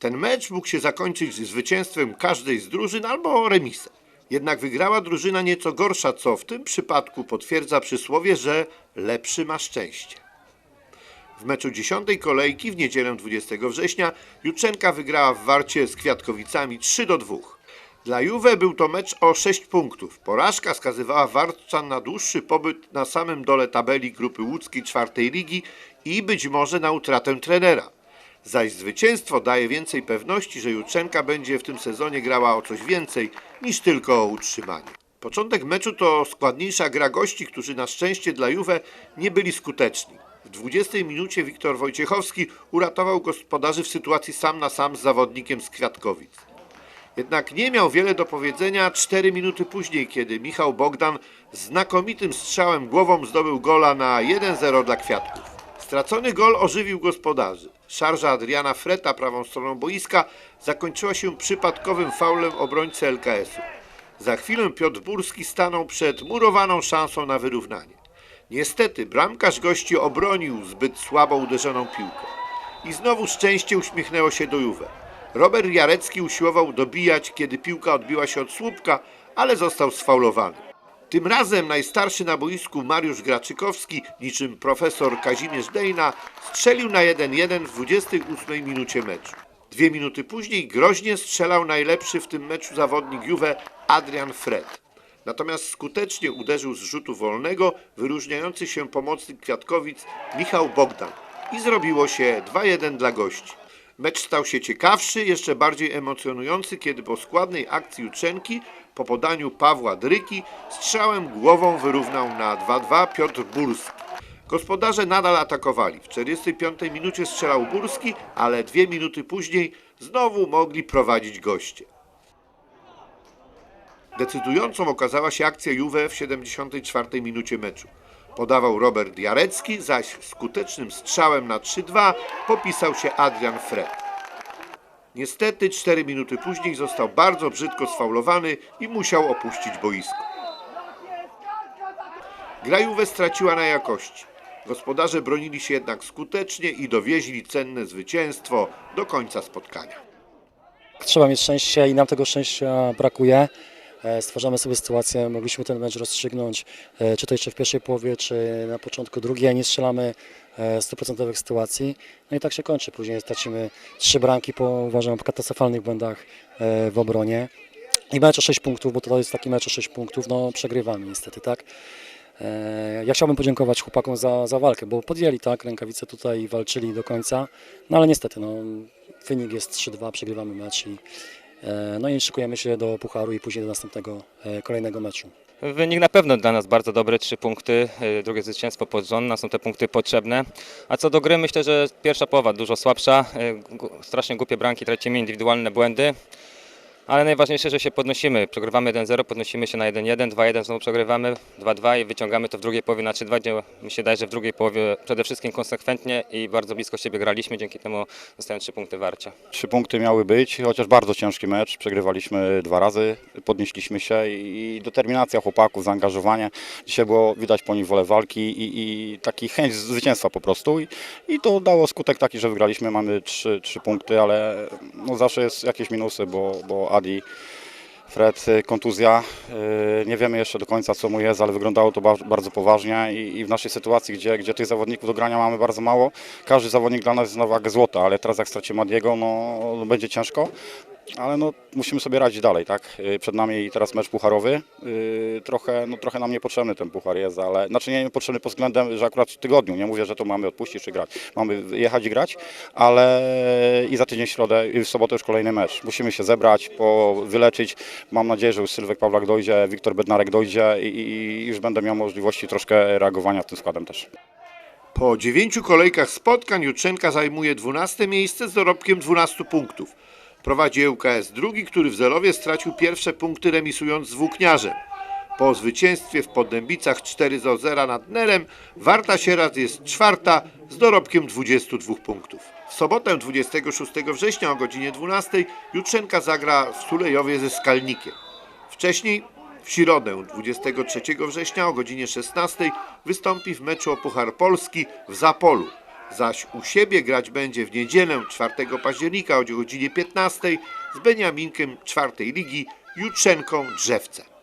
Ten mecz mógł się zakończyć zwycięstwem każdej z drużyn albo remisem. Jednak wygrała drużyna nieco gorsza, co w tym przypadku potwierdza przysłowie, że lepszy ma szczęście. W meczu dziesiątej kolejki w niedzielę 20 września Jutrzenka wygrała w Warcie z Kwiatkowicami 3 do 2. Dla Juve był to mecz o 6 punktów. Porażka skazywała Warczan na dłuższy pobyt na samym dole tabeli grupy łódzkiej czwartej ligi i być może na utratę trenera. Zaś zwycięstwo daje więcej pewności, że Jutrzenka będzie w tym sezonie grała o coś więcej niż tylko o utrzymanie. Początek meczu to składniejsza gra gości, którzy na szczęście dla Juve nie byli skuteczni. W 20 minucie Wiktor Wojciechowski uratował gospodarzy w sytuacji sam na sam z zawodnikiem z Kwiatkowic. Jednak nie miał wiele do powiedzenia 4 minuty później, kiedy Michał Bogdan znakomitym strzałem głową zdobył gola na 1-0 dla Kwiatków. Stracony gol ożywił gospodarzy. Szarża Adriana Freta prawą stroną boiska zakończyła się przypadkowym faulem obrońcy LKS-u. Za chwilę Piotr Burski stanął przed murowaną szansą na wyrównanie. Niestety bramkarz gości obronił zbyt słabo uderzoną piłkę. I znowu szczęście uśmiechnęło się do Juve. Robert Jarecki usiłował dobijać, kiedy piłka odbiła się od słupka, ale został sfaulowany. Tym razem najstarszy na boisku Mariusz Graczykowski, niczym profesor Kazimierz Dejna, strzelił na 1-1 w 28 minucie meczu. Dwie minuty później groźnie strzelał najlepszy w tym meczu zawodnik Juve Adrian Fred. Natomiast skutecznie uderzył z rzutu wolnego wyróżniający się pomocnik Kwiatkowic Michał Bogdan i zrobiło się 2-1 dla gości. Mecz stał się ciekawszy, jeszcze bardziej emocjonujący, kiedy po składnej akcji Jutrzenki po podaniu Pawła Dryki strzałem głową wyrównał na 2-2 Piotr Burski. Gospodarze nadal atakowali. W 45 minucie strzelał Burski, ale dwie minuty później znowu mogli prowadzić goście. Decydującą okazała się akcja Juve w 74 minucie meczu. Podawał Robert Jarecki, zaś skutecznym strzałem na 3-2 popisał się Adrian Fred. Niestety 4 minuty później został bardzo brzydko sfaulowany i musiał opuścić boisko. Gra Juve straciła na jakości. Gospodarze bronili się jednak skutecznie i dowieźli cenne zwycięstwo do końca spotkania. Trzeba mieć szczęście i nam tego szczęścia brakuje. E, Stwarzamy sobie sytuację, mogliśmy ten mecz rozstrzygnąć, e, czy to jeszcze w pierwszej połowie, czy na początku drugiej, nie strzelamy stuprocentowych sytuacji. No i tak się kończy. Później stracimy trzy bramki po, uważam, katastrofalnych błędach e, w obronie. I mecz o 6 punktów, bo to jest taki mecz o 6 punktów, no przegrywamy niestety, tak? E, Ja chciałbym podziękować chłopakom za, za walkę, bo podjęli tak, rękawice tutaj walczyli do końca, no ale niestety, no, wynik jest 3-2, przegrywamy mecz i, e, no i szykujemy się do Pucharu i później do następnego, e, kolejnego meczu. Wynik na pewno dla nas bardzo dobry, trzy punkty, y, drugie zwycięstwo pod rząd, są te punkty potrzebne. A co do gry, myślę, że pierwsza połowa dużo słabsza, y, strasznie głupie bramki, tracimy indywidualne błędy. Ale najważniejsze, że się podnosimy. Przegrywamy 1-0, podnosimy się na 1-1, 2-1, znowu przegrywamy 2-2 i wyciągamy to w drugiej połowie na 3-2, gdzie mi się daje, że w drugiej połowie przede wszystkim konsekwentnie i bardzo blisko siebie graliśmy, dzięki temu dostałem 3 punkty warcia. Trzy punkty miały być, chociaż bardzo ciężki mecz. Przegrywaliśmy dwa razy, podnieśliśmy się i determinacja chłopaków, zaangażowanie. Dzisiaj było widać po nich wolę walki i, i taki chęć zwycięstwa po prostu. I, I to dało skutek taki, że wygraliśmy. Mamy trzy, trzy punkty, ale no zawsze jest jakieś minusy, bo, bo Adi. Fred, y, kontuzja. Y, Nie wiemy jeszcze do końca, co mu jest, ale wyglądało to ba- bardzo poważnie i, w naszej sytuacji, gdzie, gdzie tych zawodników do grania mamy bardzo mało, każdy zawodnik dla nas jest na wagę złota, ale teraz jak stracimy Adiego, no będzie ciężko, ale no, musimy sobie radzić dalej, tak? Y, Przed nami teraz mecz pucharowy, Y, trochę, no, trochę nam niepotrzebny ten puchar jest, ale znaczy nie niepotrzebny pod względem, że akurat w tygodniu, nie mówię, że to mamy odpuścić czy grać, mamy jechać i grać, ale i za tydzień w środę i w sobotę już kolejny mecz. Musimy się zebrać, po, wyleczyć. Mam nadzieję, że już Sylwek Pawlak dojdzie, Wiktor Bednarek dojdzie i, i już będę miał możliwości troszkę reagowania w tym składem też. Po dziewięciu kolejkach spotkań Jutrzenka zajmuje 12 miejsce z dorobkiem 12 punktów. Prowadzi ŁKS drugi, który w Zerowie stracił pierwsze punkty remisując z Włókniarzem. Po zwycięstwie w Poddębicach 4 do 0 nad Nerem Warta Sieradz jest czwarta z dorobkiem 22 punktów. W sobotę 26 września o godzinie 12 Jutrzenka zagra w Sulejowie ze Skalnikiem. Wcześniej w środę 23 września o godzinie 16 wystąpi w meczu o Puchar Polski w Zapolu. Zaś u siebie grać będzie w niedzielę 4 października o godzinie 15 z Beniaminkiem czwartej ligi Jutrzenką Drzewce.